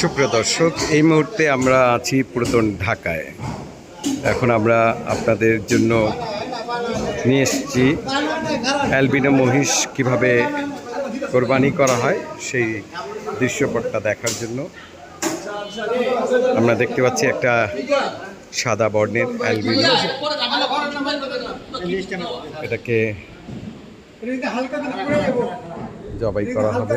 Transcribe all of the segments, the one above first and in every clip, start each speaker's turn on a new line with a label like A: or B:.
A: সুপ্রিয় দর্শক, এই মুহূর্তে আমরা আছি পুরাতন ঢাকায়। এখন আমরা আপনাদের জন্য নিয়ে এসেছি অ্যালবিনো মহিষ কীভাবে কোরবানি করা হয়, সেই দৃশ্যপটটা দেখার জন্য। আমরা দেখতে পাচ্ছি একটা সাদা বর্ণের অ্যালবিনো। এটাকে জবাই করা হবে।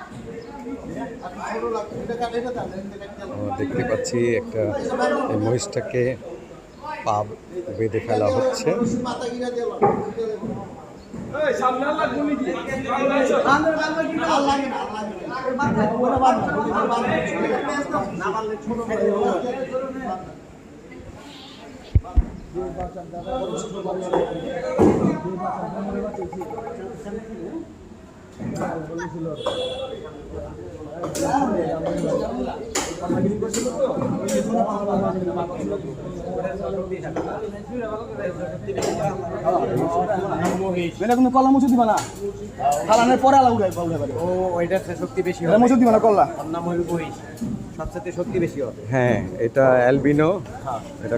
A: দেখতে পাচ্ছি একটা মহিষটাকে পা বেঁধে ফেলা হচ্ছে।
B: এটা কলা মুছে দিবা না ফালানোর পরে আলা উড়াই উড়াই পারে
C: ও ওইটার শক্তি বেশি
B: এটা মুছে দিবা না
C: ওর নাম হইল বহিষ সবচেয়ে শক্তি বেশি হবে
A: হ্যাঁ এটা অ্যালবিনো এটা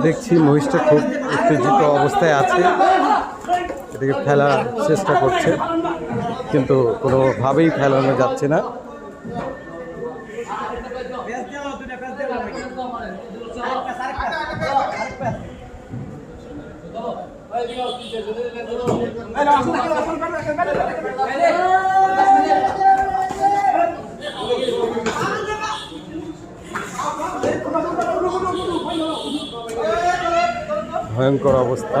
A: দেখছি মহিষটা খুব উত্তেজিত অবস্থায় আছে এটাকে ফেলার চেষ্টা করছে কিন্তু কোনোভাবেই ফেলানো যাচ্ছে না ভয়ঙ্কর অবস্থা।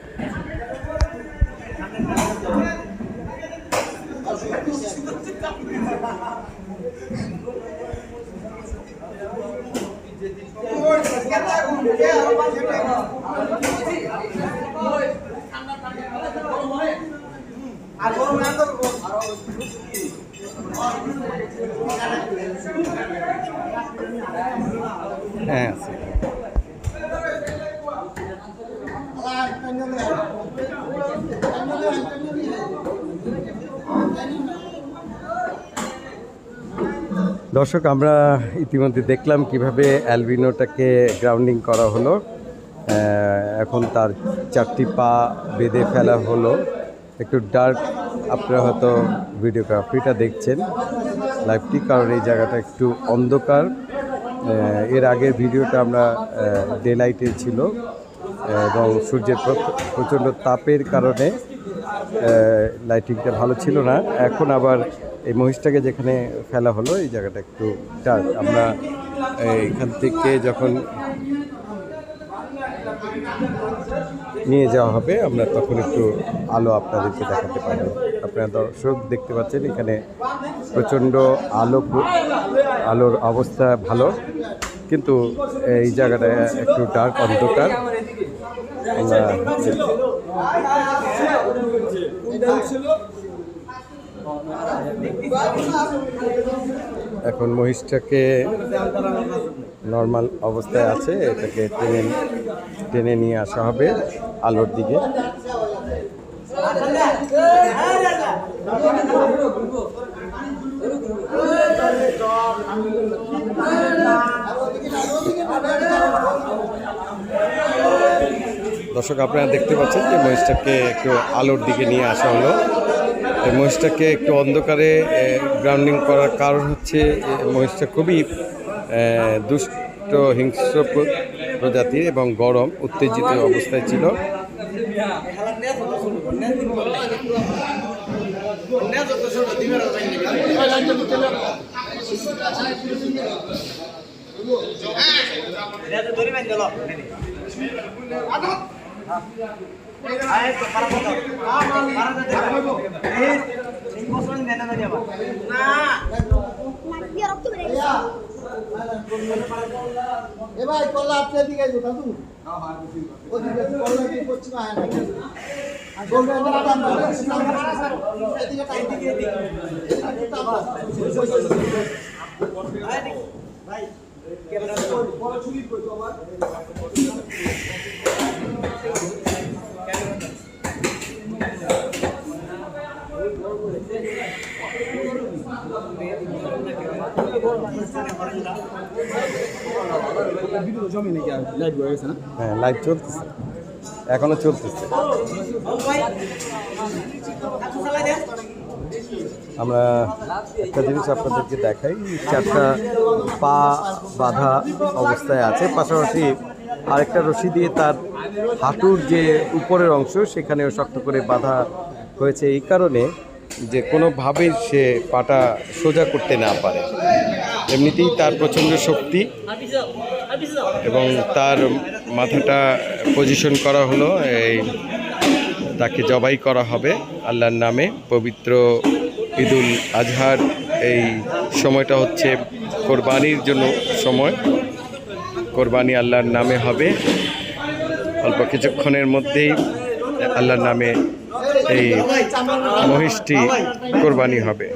A: আছে। দর্শক, আমরা ইতিমধ্যে দেখলাম কীভাবে অ্যালবিনোটাকে গ্রাউন্ডিং করা হলো। এখন তার চারটি পা বেঁধে ফেলা হলো। একটু ডার্ক আপনারা হয়তো ভিডিওগ্রাফিটা দেখছেন। লাইভটি কারণ এই জায়গাটা একটু অন্ধকার। এর আগের ভিডিওটা আমরা ডে লাইটে ছিল। এবং সূর্যের প্রচণ্ড তাপের কারণে লাইটিংটা ভালো ছিল না। এখন আবার এই মহিষটাকে যেখানে ফেলা হলো, এই জায়গাটা একটু ডার্ক আমরা এখান থেকে যখন নিয়ে যাওয়া হবে। আমরা তখন একটু আলো আপনাদেরকে দেখাতে পারব। আপনারা দর্শক দেখতে পাচ্ছেন, এখানে প্রচণ্ড আলো আলোর অবস্থা ভালো। কিন্তু এই জায়গাটা একটু ডার্ক অন্ধকার। আমরা এখন মহিষটাকে নর্মাল অবস্থায় আছে, এটাকে টেনে টেনে নিয়ে আসা হবে আলোর দিকে। দর্শক, আপনারা দেখতে পাচ্ছেন যে মহিষটাকে একটু আলোর দিকে নিয়ে আসা হলো। মহিষটাকে একটু অন্ধকারে গ্রাউন্ডিং করার কারণ হচ্ছে মহিষটা খুবই দুষ্ট, হিংস্র প্রজাতির এবং গরম, উত্তেজিত অবস্থায় ছিল
D: berani.
E: এ ভাই কল্লা আপনার দিকে কল্লা কি করছি না
B: লাইভ হয়ে গেছে না
A: লাইভ চলতেছে। এখনও চলতেছে আমরা একটা জিনিস আপনাদেরকে দেখাই, চারটা পা বাঁধা অবস্থায় আছে, পাশাপাশি আরেকটা রশি দিয়ে তার হাঁটুর যে উপরের অংশ, সেখানেও শক্ত করে বাঁধা হয়েছে। এই কারণে যে কোনোভাবেই সে পাটা সোজা করতে না পারে। এমনিতেই তার প্রচণ্ড শক্তি এবং তার মাথাটা পজিশন করা হলো, এই তাকে জবাই করা হবে আল্লাহর নামে পবিত্র ঈদুল আজহার, এই সময়টা হচ্ছে কোরবানির জন্য সময়। কোরবানি আল্লাহর নামে হবে। অল্প কিছুক্ষণের মধ্যেই আল্লাহর নামে এই মহিষটি কোরবানি হবে।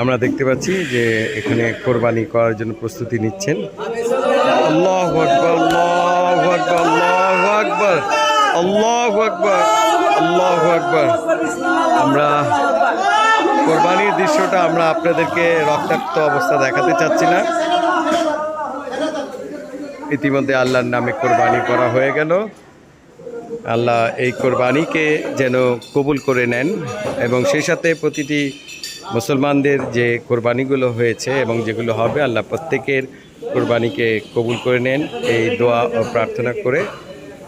A: আমরা দেখতে পাচ্ছি যে এখানে কোরবানি করার জন্য প্রস্তুতি নিচ্ছেন। আল্লাহ আকবর। আল্লাহ আকবর। আল্লাহ আকবর। আমরা কোরবানির দৃশ্যটা আমরা আপনাদেরকে রক্তাক্ত অবস্থা দেখাতে চাচ্ছি না। ইতিমধ্যে আল্লাহর নামে কোরবানি করা হয়ে গেল। আল্লাহ এই কোরবানিকে যেন কবুল করে নেন এবং সেই সাথে প্রতিটি মুসলমানদের যে কোরবানিগুলো হয়েছে এবং যেগুলো হবে, আল্লাহ প্রত্যেকের কোরবানিকে কবুল করে নেন। এই দোয়া ও প্রার্থনা করে